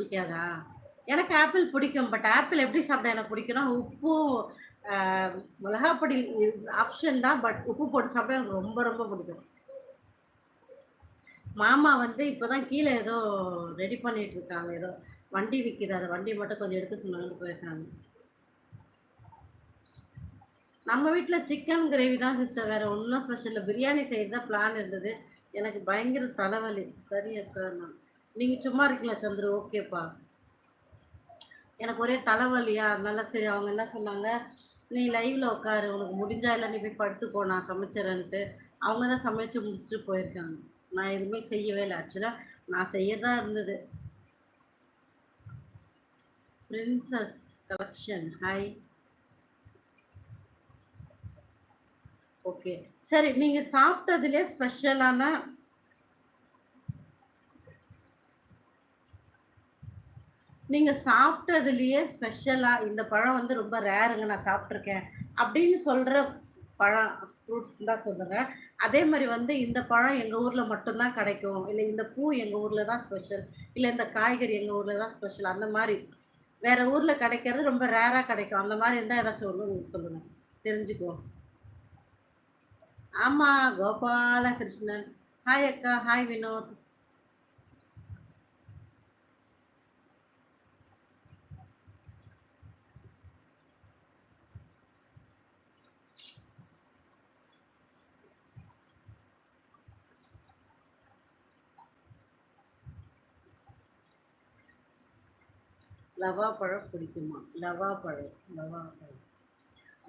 பிடிக்காதா? எனக்கு ஆப்பிள் பிடிக்கும் பட் ஆப்பிள் எப்படி சாப்பிட எனக்கு பிடிக்கும்னா உப்பும் மிளகாப்பொடி ஆப்ஷன் தான் பட் உப்பு போட்டு சாப்பிட எனக்கு ரொம்ப ரொம்ப பிடிக்கும். மாமா வந்து இப்போதான் கீழே ஏதோ ரெடி பண்ணிட்டு இருக்காங்க ஏதோ வண்டி விற்கிது அதை வண்டி மட்டும் கொஞ்சம் எடுக்க சொன்னாங்கன்னு போயிருக்காங்க. நம்ம வீட்டில் சிக்கன் கிரேவி தான் சிஸ்டர் வேற ஒன்றும் ஸ்பெஷல் பிரியாணி செய்யறது தான் பிளான் இருந்தது. எனக்கு பயங்கர தலைவலி. சரி அக்கா நான் நீங்கள் சும்மா இருக்கீங்களா சந்திரு? ஓகேப்பா. எனக்கு ஒரே தலைவலியா அதனால சரி அவங்க என்ன சொன்னாங்க நீ லைவ்ல உட்காரு உனக்கு முடிஞ்சா இல்லை நீ போய் படுத்துக்கோ நான் சமைச்சிடறேன்ட்டு அவங்க தான் சமைச்சு முடிச்சுட்டு போயிருக்காங்க. நான் எதுவுமே செய்யவே இல்லை. ஆக்சுவலாக நான் செய்யதான் இருந்தது. பிரின்சஸ் கலெக்ஷன் ஹாய் ஓகே சரி நீங்கள் சாப்பிட்டதுலே ஸ்பெஷலான நீங்கள் சாப்பிட்டதுலேயே ஸ்பெஷலாக இந்த பழம் வந்து ரொம்ப ரேருங்க நான் சாப்பிட்ருக்கேன் அப்படின்னு சொல்கிற பழம் ஃப்ரூட்ஸ் தான் சொல்லுங்க. அதே மாதிரி வந்து இந்த பழம் எங்கள் ஊரில் மட்டும்தான் கிடைக்கும். இல்லை இந்த பூ எங்கள் ஊரில் தான் ஸ்பெஷல் இல்லை இந்த காய்கறி எங்கள் ஊரில் தான் ஸ்பெஷல் அந்த மாதிரி வேறு ஊரில் கிடைக்கிறது ரொம்ப ரேராக கிடைக்கும். அந்த மாதிரி இருந்தால் ஏதாச்சும் ஒன்று சொல்லுங்கள் தெரிஞ்சுக்குவோம். ஆமாம் கோபாலகிருஷ்ணன். ஹாய் அக்கா ஹாய் வினோத். லவா பழம் பிடிக்குமா லவா பழம் லவா பழம்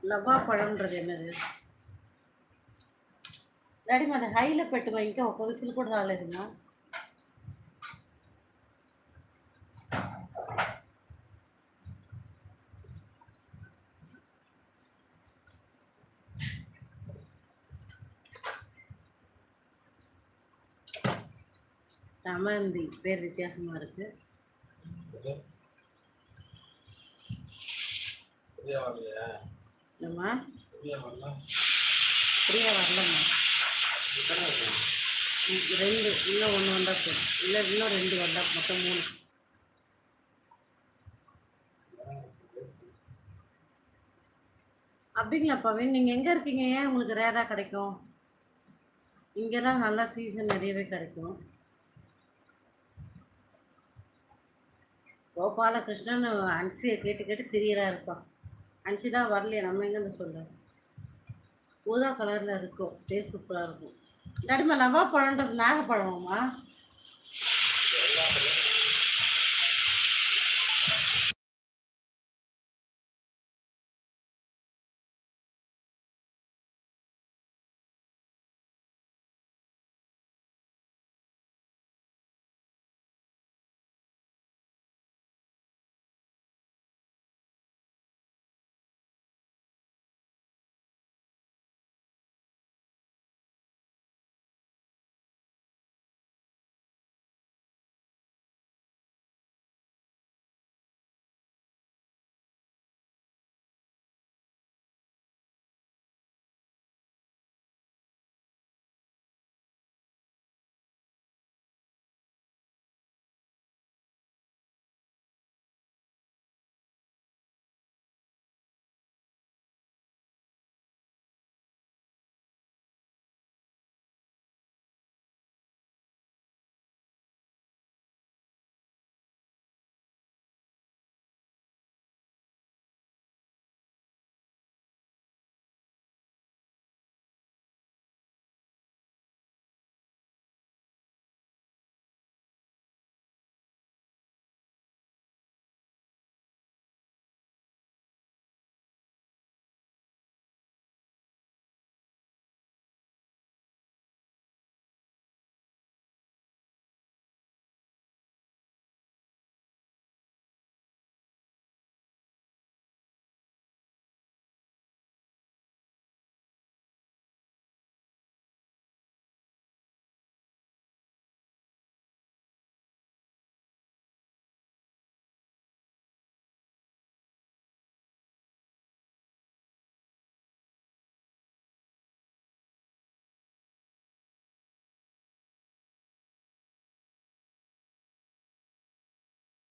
லவா பழம்ன்றது என்னது డాడీ మాది హైలో పెట్టుకో ఇంకా ఒక విసులు కూడా రాలేదు మా ரமந்தி பேர் வித்தியாசமா இருக்கு சரியா வரலையா நம்ம சரியா வரல ஃப்ரீயாக வரலங்க எத்தனை இருக்கு? ம், ரெண்டு இன்னும் ஒன்று வந்தா போதும். இல்லை இன்னும் ரெண்டு வந்தா மொத்தம் மூணு. அப்படிங்களா பவின் நீங்கள் எங்கே இருக்கீங்க? ஏன் உங்களுக்கு ரேராக கிடைக்கும்? இங்கெல்லாம் நல்லா சீசன் நிறையவே கிடைக்கும். கோபாலகிருஷ்ணன் அன்சியை கேட்டு கேட்டு திரியறா இருப்பான். அன்சி வரலையே நம்ம எங்கேருந்து சொல்ல ஊதா கலரில் இருக்கும் டேஸ்ட் சூப்பராக இருக்கும். நடுமை லவா பழம்ன்றது நாகப்பழமாம்மா.